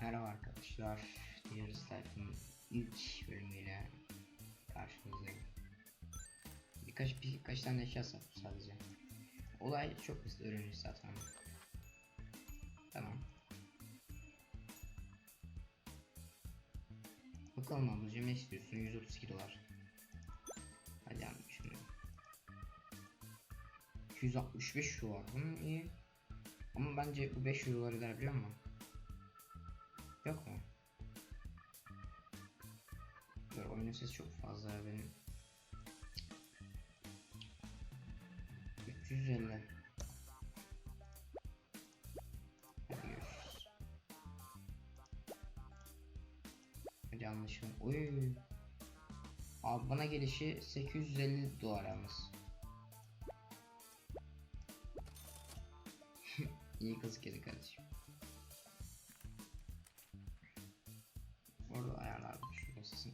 Merhaba arkadaşlar. Diğer Life'ın ilk bölümüyle karşınızdayım. Birkaç birkaç tane eşya sattım sadece. Olay çok hızlı öğrenir zaten. Tamam. Bakalım ablacığım ne istiyorsun? 132 dolar. Hadi abi şimdi. 265 dolar. Hı, iyi. Ama bence bu 500 dolar eder biliyor musun? Yok mu? Dur oyunun sesi çok fazla benim. 350. Hadi görüşürüz. Hadi anlaşalım. Oy. Abi bana gelişi 850 dolar yalnız. İyi kazık yedi kardeşim. Kısın.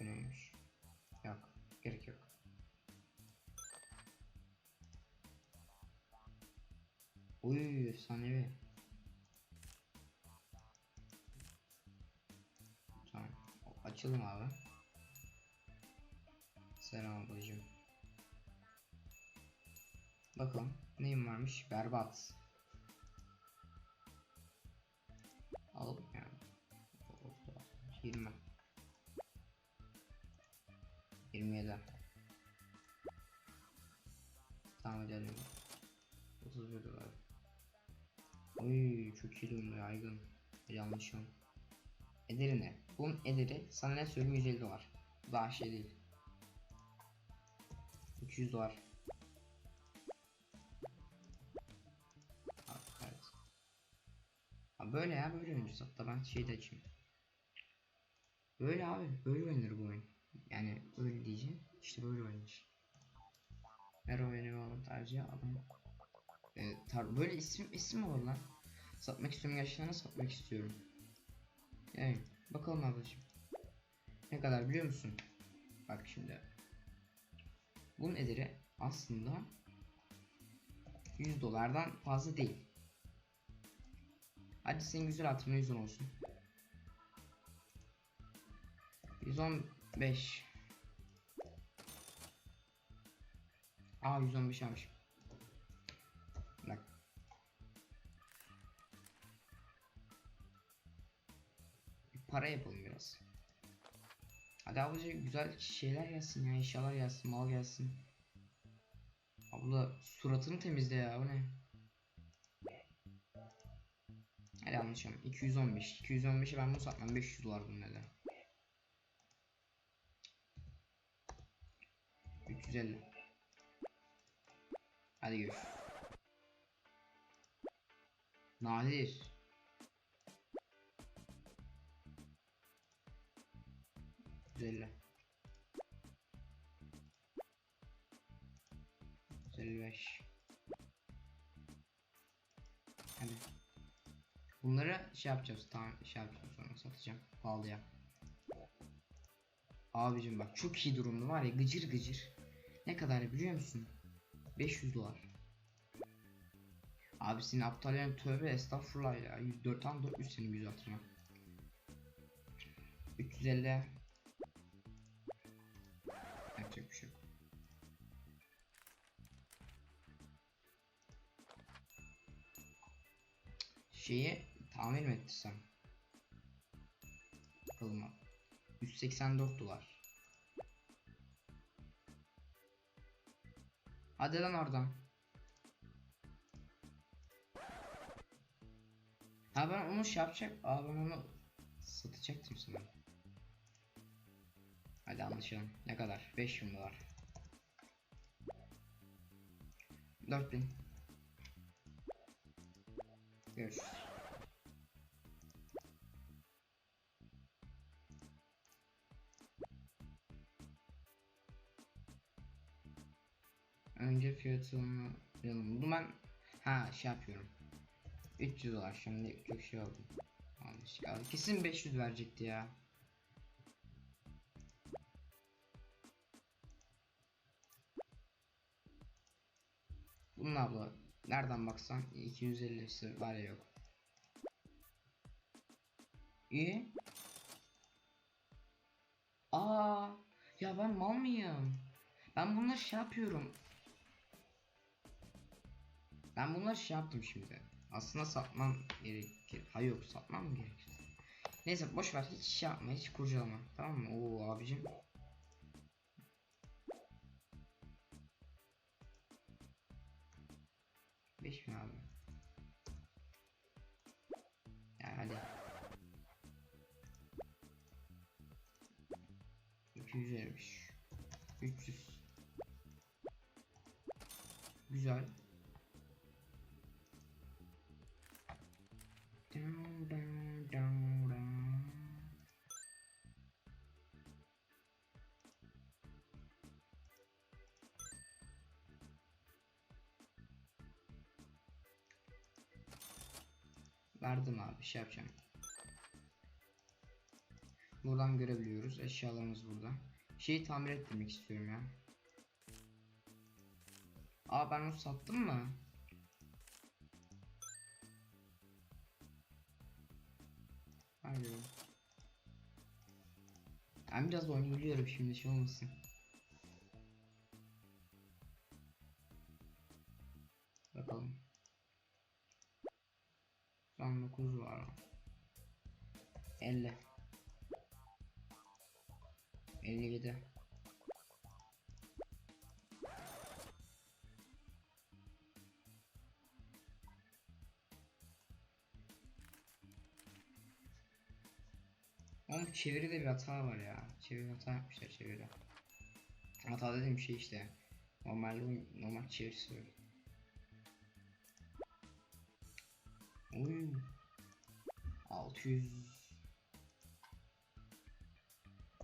Bu neymiş? Yok. Gerek yok. Uy efsanevi. Tamam. Açalım abi. Bakalım. Neyim varmış? Berbat. Alalım yani. 20 27 Tamam edelim 31 dolar Oy çok iyi döndü yaygın. Yanlışım Ederi ne? Bunun ederi sana ne söyleyeyim 150 dolar. Daha şey değil. 200 dolar Abi böyle ya böyle oynayacağız hatta ben şey de açayım. Böyle abi böyle oynanır bu oyun. Yani öyle diyeceğim işte böyle oynanır. Her oyunu avantajı adam e, tar böyle isim isim olur lan. Satmak istiyorum gerçekten satmak istiyorum. Yani bakalım ablacığım. Ne kadar biliyor musun? Bak şimdi. Bunun ederi aslında 100 dolardan fazla değil. Hadi senin güzel hatırına 110 olsun. 115 Aa 115 almış. Bak. Bir para yapalım biraz. Hadi ablacık güzel şeyler gelsin ya eşyalar gelsin mal gelsin. Abla suratını temizle ya o ne? Hadi anlaşalım 215 215'e ben bunu satmam 500 dolar bunun neden? 350 Hadi görüş. Nadir. Güzel 55 Hadi Bunları şey yapacağız tamam şey yapacağım sonra satacağım pahalıya. Abicim bak çok iyi durumda var ya gıcır gıcır. Ne kadar biliyor musun? 500 dolar. Abi senin aptal yani tövbe estağfurullah ya. 104 an 400 senin yüz hatırına 350 Yapacak bir şey yok. Şeyi tamir mi ettirsem? Bakalım abi. 184 dolar. Hadi lan oradan. Ha ben onu şey yapacak. Aa ben onu satacaktım sana. Hadi anlaşalım. Ne kadar? 5000 dolar. 4000. Görüşürüz. Önce fiyatını. Bunu ben ha şey yapıyorum. 300 dolar şimdi çok şey oldu. Yanlış. Ya, kesin 500 verecekti ya. Baksana abla. Nereden baksan 250'si var ya yok. İyi. Aa, ya ben mal mıyım? Ben bunları şey yapıyorum. Ben bunları şey yaptım şimdi. Aslında satmam gerekir. Ha yok satmam mı gerekir? Neyse boş ver hiç şey yapma hiç kurcalama tamam mı? Oo abicim. Beş mi abi? Ya hadi. 200 vermiş. 300. Güzel. Verdim abi şey yapacağım. Buradan görebiliyoruz. Eşyalarımız burada. Şeyi tamir ettirmek istiyorum ya. Aa ben onu sattım mı? Alo. Ben biraz oynayabiliyorum şimdi şey olmasın. 9 var. 50. 57. Ama çeviride bir hata var ya. Çeviri hata yapmışlar çeviride. Hata dediğim şey işte. Normal normal çevirisi öyle. Oy. 600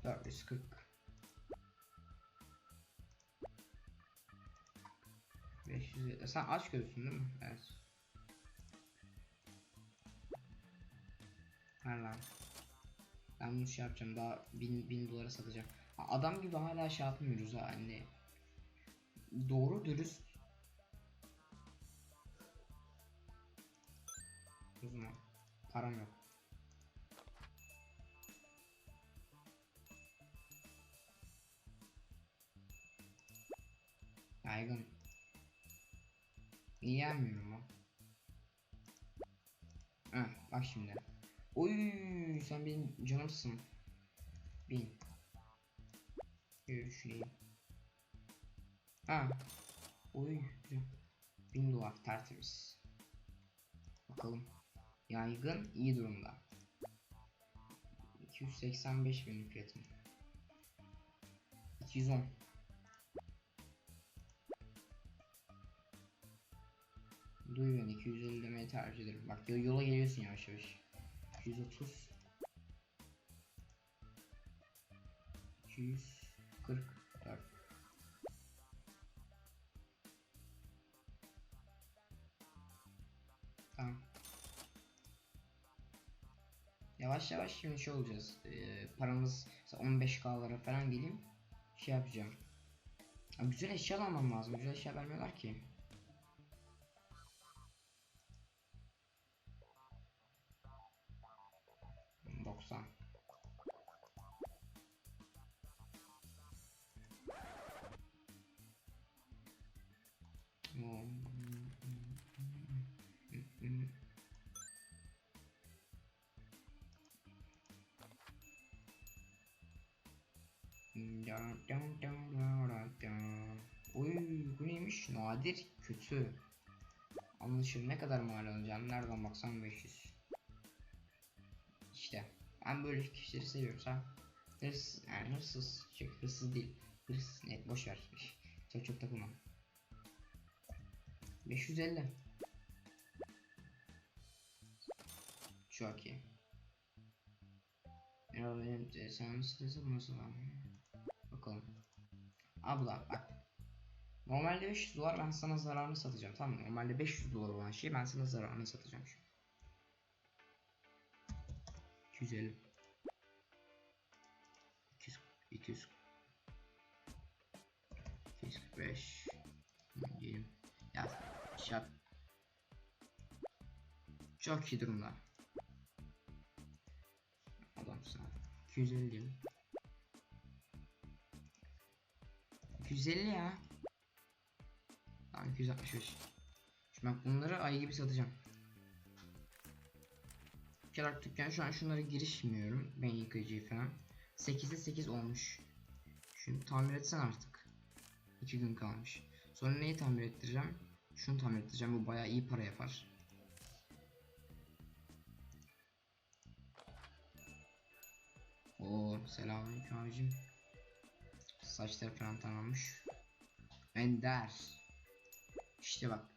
440 500 Sen aç gözsün değil mi? Evet. Ver lan. Ben bunu şey yapacağım daha 1000 1000 dolara satacağım. Adam gibi hala şey yapmıyoruz ha anne. Doğru dürüst. O param yok. Yaygın. Niye yenmiyorum lan? Heh, bak şimdi. Oy sen benim canımsın. Bin. Bir düşüneyim. Ha. Oy. Bin dolar tertemiz. Bakalım. Yaygın iyi durumda. 285 benim fiyatım. 210. Duy beni 250 demeyi tercih ederim. Bak yo- yola geliyorsun yavaş yavaş. 230 244 Tamam. Yavaş yavaş şimdi şey olacağız. Ee, paramız mesela 15k'lara falan geleyim. Şey yapacağım. Ya güzel eşya almam lazım. Güzel eşya vermiyorlar ki. Doksan. Kötü. Anlaşılır ne kadar mal alacağım? Nereden baksan 500. İşte ben böyle kişileri seviyorum sen. Hırs, yani hırsız, şey, hırsız değil. Hırs, net boş ver. Çok çok takılma. 550. Çok iyi. Ya benim sen nasıl nasıl var? Bakalım. Abla bak. Normalde 500 dolar ben sana zararını satacağım tamam mı? Normalde 500 dolar olan şeyi ben sana zararını satacağım şu. 250 200 200 245 diyelim. Ya Şap. Çok iyi durumda. Adamsın abi. 250 diyelim. 250 ya. Tamam 265. Şimdi bak bunları ay gibi satacağım. Kerak dükkan şu an şunlara girişmiyorum. Ben yıkayıcıyı falan. 8'de 8 olmuş. Şunu tamir etsen artık. 2 gün kalmış. Sonra neyi tamir ettireceğim? Şunu tamir ettireceğim. Bu bayağı iyi para yapar. Oo selamünaleyküm abicim. Saçları falan tamammış. Ender. İşte bak.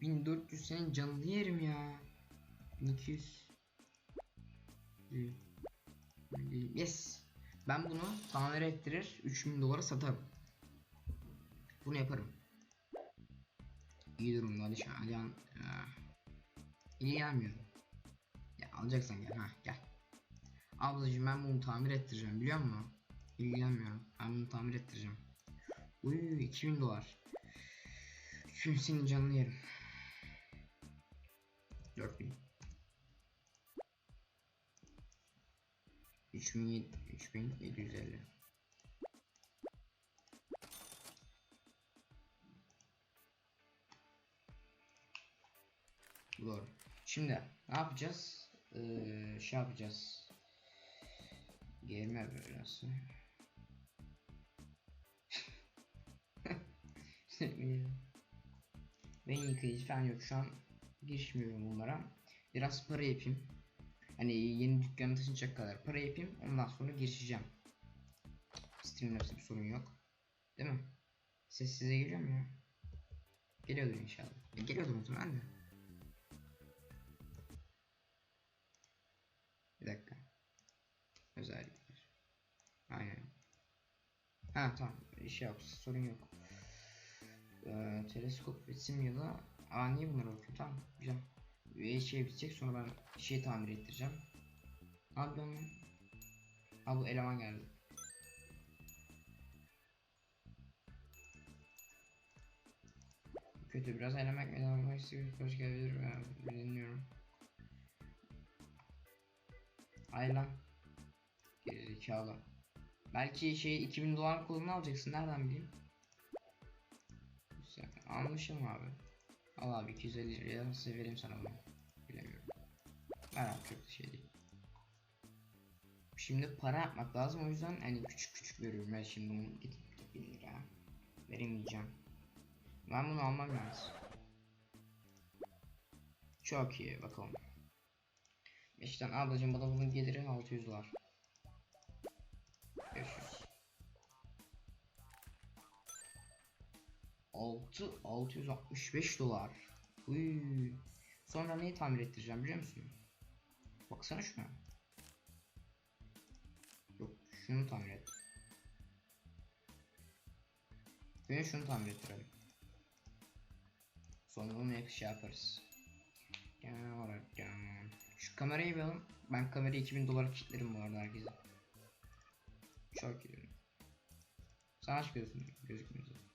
Bin dört yüz senin canını yerim ya. 1200 Yes. Ben bunu tamir ettirir 3000 dolara satarım. Bunu yaparım. İyi durumda Ali Şah. Alihan ilgilenmiyorum. Ya alacaksan gel ha gel. Ablacığım ben bunu tamir ettireceğim biliyor musun? İlgilenmiyorum. Ben bunu tamir ettireceğim. Uy 2000 dolar. Şimdi senin canını yerim. 4000 3000 3750 Doğru. Şimdi ne yapacağız? Ee, şey yapacağız. Gelme böylesi. ben yıkayıcı falan yok şu an girişmiyorum bunlara. Biraz para yapayım. Hani yeni dükkanı taşınacak kadar para yapayım. Ondan sonra girişeceğim. Streamlabs'te bir sorun yok. Değil mi? Ses size geliyor mu ya? Geliyordur inşallah. E, geliyordur muhtemelen de. Ha tamam. Şey yok. Sorun yok. Ee, teleskop resim ya da Aa niye bunları bakıyorum? Tamam. Güzel. Üye şey bitecek sonra ben şey tamir ettireceğim. Abi ben Abi bu eleman geldi. Kötü biraz elemek devam istiyor. Hoş gelebilir ben bilmiyorum. Ay lan. Gerizekalı. Belki şey 2000 dolar kolunu alacaksın nereden bileyim? Almışım abi. Al abi 250 liraya size vereyim sana bunu. Bilemiyorum. Ver abi çok da şey değil. Şimdi para yapmak lazım o yüzden hani küçük küçük veriyorum ben şimdi bunu gidip 1000 lira veremeyeceğim. Ben bunu almam lazım. Çok iyi bakalım. İşte ablacım bana bunun geliri 600 dolar. 6 665 dolar. Uy. Sonra neyi tamir ettireceğim biliyor musun? Baksana şuna. Yok şunu tamir et. Ve şunu tamir ettirelim. Sonra bunu ne şey yaparız. Genel olarak yani. Şu kamerayı alın. Ben kamerayı 2000 dolara kilitlerim bu arada herkese. Çok iyi. Sen aç gözünü. Gözükmüyor zaten.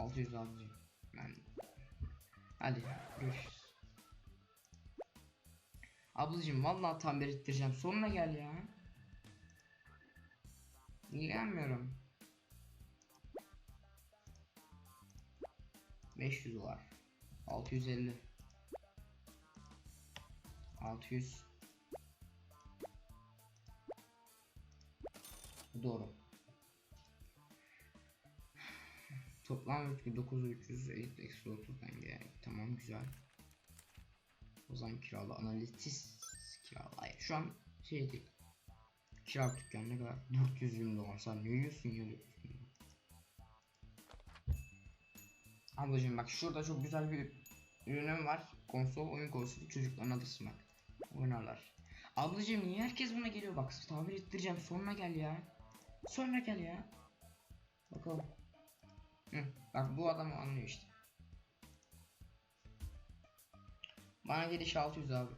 600 alacağım. Ben Hadi görüşürüz. Ablacım vallahi tamir ettireceğim. Sonuna gel ya. İlgilenmiyorum. 500 dolar. 650. 600. Doğru. Toplam ötki 9300 eksi 30'dan gel. Tamam güzel. O zaman kiralı analitis kiralı. Hayır şu an şey değil. Kira dükkan ne kadar? 400 bin dolar. Sen ne yiyorsun ya 400 bin dolar. Ablacım bak şurada çok güzel bir ürünüm var. Konsol oyun konsolu çocukların adırsın bak. Oynarlar. Ablacım niye herkes buna geliyor bak tamir ettireceğim sonra gel ya. Sonra gel ya. Bakalım. Bak bu adam anlıyor işte. Bana gelişi 600 abi.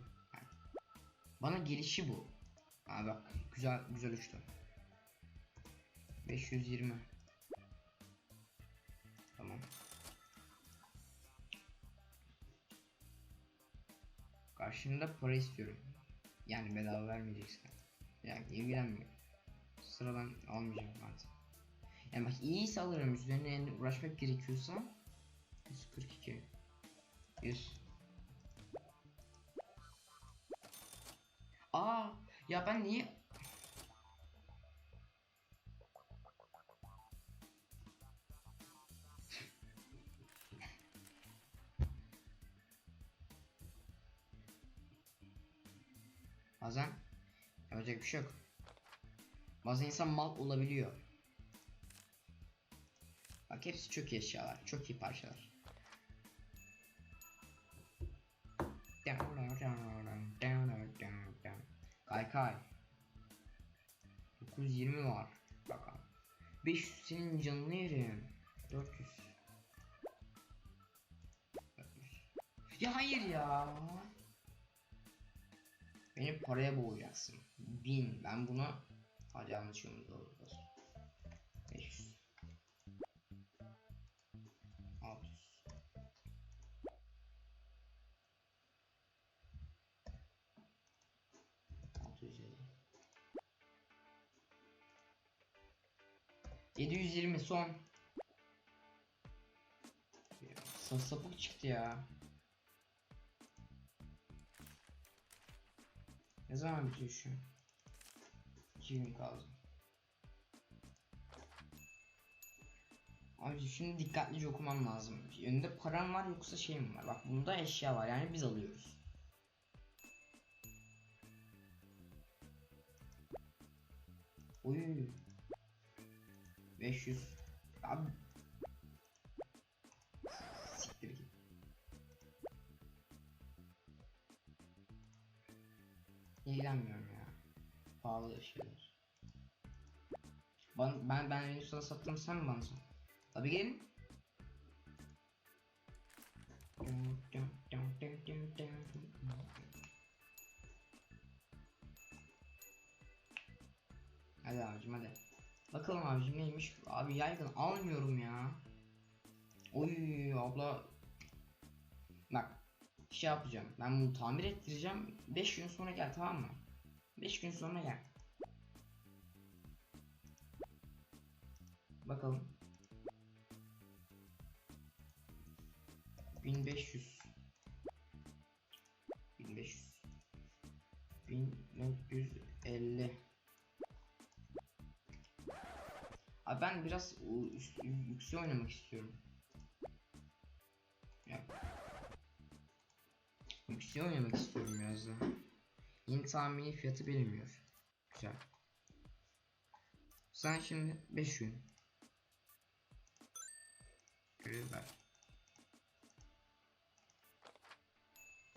Bana gelişi bu. Abi bak güzel güzel uçtu. 520. Tamam. Karşında para istiyorum. Yani bedava vermeyeceksin. Yani ilgilenmiyor. Sıradan almayacağım artık. Yani bak iyiyse alırım. Üzerine yani uğraşmak gerekiyorsa 142 100 Aa ya ben niye Bazen yapacak bir şey yok. Bazen insan mal olabiliyor. Bak hepsi çok iyi eşyalar, çok iyi parçalar. Kay kay. 920 var. Bakalım. 500 senin canını yerim. 400. 400. Ya hayır ya. Beni paraya boğacaksın. 1000. Ben bunu hadi anlaşıyorum doğru. 500. Elli. 720 son. Sapık çıktı ya. Ne zaman bitiyor şu? 2 gün kaldı. Abi şimdi dikkatlice okumam lazım. Önünde param var yoksa şey mi var? Bak bunda eşya var yani biz alıyoruz. Oy. 500. Abi. Siktir git. İlgilenmiyorum ya. Pahalı şeyler. Ben ben ben Venüs'e sattım sen mi bana sat? Tabi gelin. Yaygın almıyorum ya. Oy abla. Bak şey yapacağım. Ben bunu tamir ettireceğim. 5 gün sonra gel tamam mı? 5 gün sonra gel. Bakalım. 1500 1500 biraz yüksek oynamak istiyorum. Ya. Yüksek oynamak istiyorum biraz da. Yeni tahmini fiyatı bilinmiyor. Güzel. Sen şimdi 5 gün. Ver.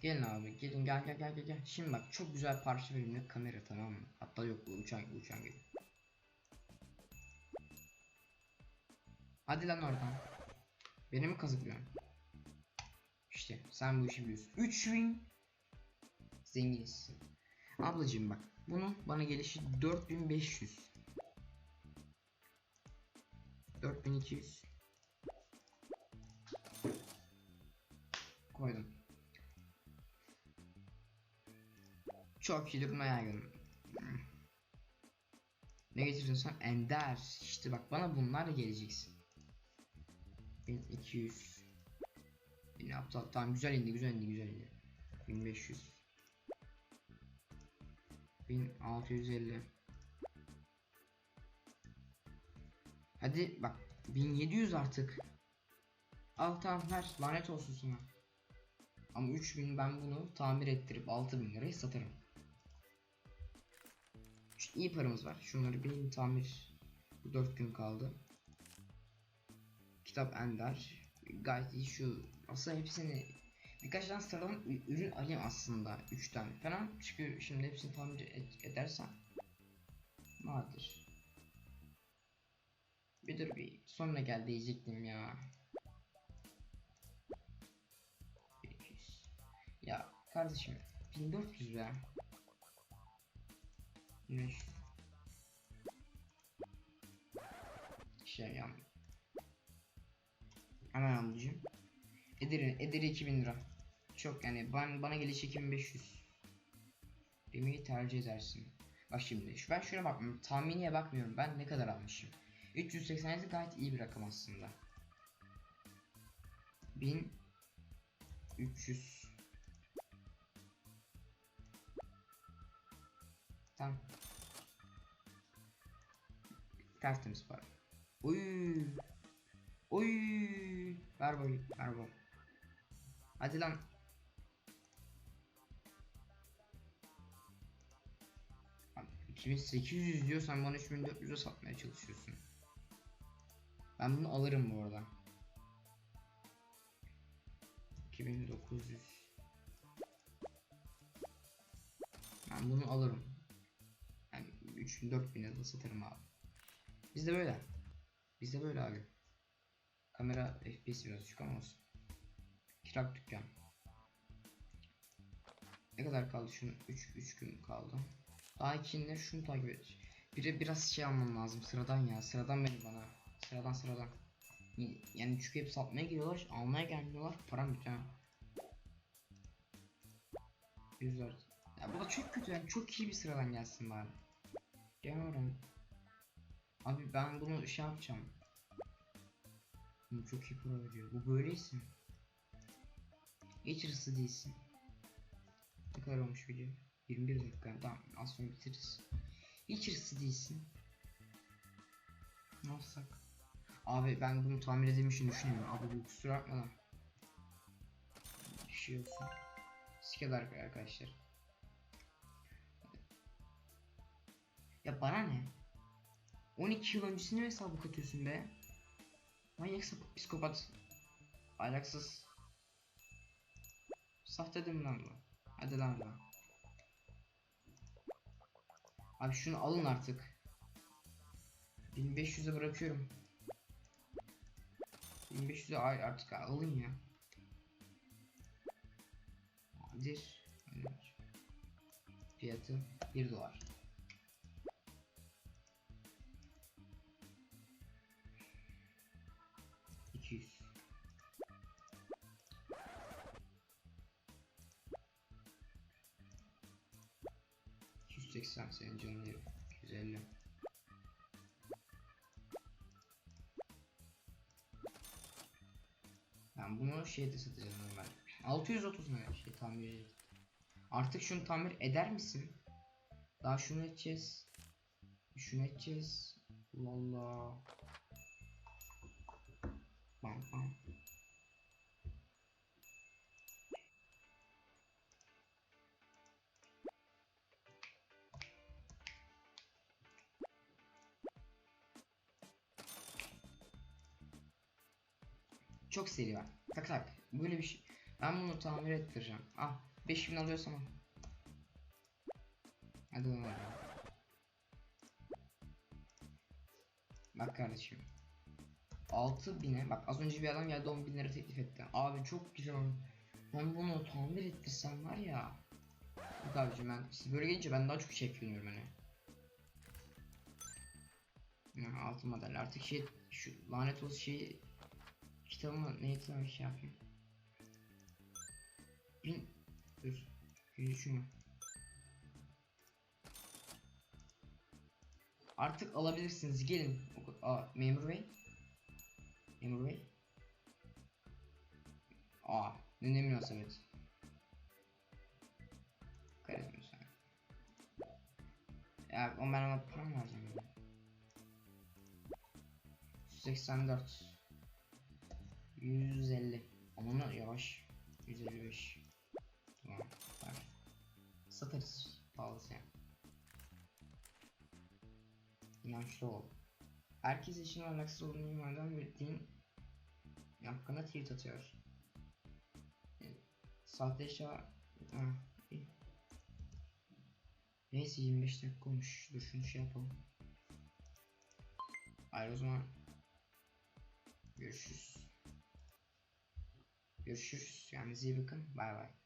Gelin abi gelin gel gel gel gel gel. Şimdi bak çok güzel parça verimli kamera tamam mı? Hatta yok bu uçan uçan gibi. Hadi lan oradan. Beni mi kazıklıyorsun? İşte sen bu işi biliyorsun. 3000 zenginiz. Ablacığım bak bunun bana gelişi 4500. 4200 koydum. Çok iyi durma yaygın. Hmm. Ne getirdin sen? Ender. İşte bak bana bunlar geleceksin. 1200 Yine aptal. Tamam güzel indi güzel indi güzel indi. 1500 1650 Hadi bak 1700 artık. Al tamam ver lanet olsun sana. Ama 3000 ben bunu tamir ettirip 6000 liraya satarım. İyi paramız var. Şunları bir tamir. Bu 4 gün kaldı. Kitap Ender. Gayet iyi şu. Aslında hepsini birkaç tane sıradan ürün alayım aslında. 3 tane falan. Çünkü şimdi hepsini tamir et- edersem vardır. Bir dur bir sonra gel diyecektim ya. 200. Ya Kardeşim 1400 be. 1500. Şey ya. Hemen ablacığım. Ederi, Ederi 2000 lira. Çok yani ben, bana geliş 2500. Demeyi tercih edersin. Bak şimdi şu- ben şuna bakmıyorum. Tahminiye bakmıyorum. Ben ne kadar almışım. 387 gayet iyi bir rakam aslında. 1300 Tamam. Tertemiz para. Oy. Oy. Ver boy. Ver boy. Hadi lan. Abi, 2800 diyorsan bana 3400'e satmaya çalışıyorsun. Ben bunu alırım bu arada. 2900 Ben bunu alırım. Yani 3000 4000'e de satarım abi. Bizde böyle. Bizde böyle abi. Kamera FPS biraz düşük ama olsun. Kirak dükkan. Ne kadar kaldı şunun? 3 3 gün kaldı. Daha ikinler şunu takip et. Biri biraz şey almam lazım. Sıradan ya. Sıradan benim bana. Sıradan sıradan. Yani çünkü hep satmaya geliyorlar. Almaya gelmiyorlar. Param bitiyor. Yüzler. Ya bu da çok kötü yani. Çok iyi bir sıradan gelsin bari. Gelmiyorum. Abi ben bunu şey yapacağım. Bu çok iyi veriyor. Bu böyleyse. Hiç hırslı değilsin. Ne kadar olmuş video? 21 dakika. Tamam az sonra bitiririz. Hiç hırslı değilsin. Ne yapsak? Abi ben bunu tamir edilmişini düşünüyorum. Abi bu kusura bakma da. Bir şey olsun. Sikeler arkadaşlar. Ya bana ne? 12 yıl öncesine mi hesabı katıyorsun be? Manyak sapık psikopat. Ahlaksız. Sahte değil mi lan bu? Hadi lan lan. Abi şunu alın artık. 1500'e bırakıyorum. 1500'e ay artık alın ya. Nadir. Fiyatı 1 dolar. İki yüz. İki yüz seksen senin canın yüz elli. Ben bunu şeyde satacağım normal. 630 mu şey tamir. Artık şunu tamir eder misin? Daha şunu edeceğiz. Şunu edeceğiz. Allah Allah. Çok seri var. Tak tak. Böyle bir şey. Ben bunu tamir ettireceğim. Ah 5000 alıyorsam al. Hadi lan. Bak kardeşim. 6000'e bak az önce bir adam geldi 10 bin lira teklif etti. Abi çok güzel. Ben bunu tamir ettirsem var ya. Bak abicim ben siz böyle gelince ben daha çok ekleniyorum hani. Ya, altın madalya artık şey şu lanet olsun şeyi kitabımı neydi lan şey yapayım. Bin dur. Bir şunu. Artık alabilirsiniz gelin. Aa, memur bey. Bey. Aa ne ne münasebet. Karizma sen. Ya o ben ona para mı ya? 184 150 Aman yavaş 155 Tamam bak. Satarız pahalısı yani İnançlı ol Herkes için ahlaksız olduğunu imaden belirttiğin hakkında tweet atıyor E, Sahte eşya ha, iyi. Neyse 25 dakika olmuş dur şunu şey yapalım Hayır o zaman Görüşürüz. Görüşürüz. Kendinize iyi bakın. Bay bay.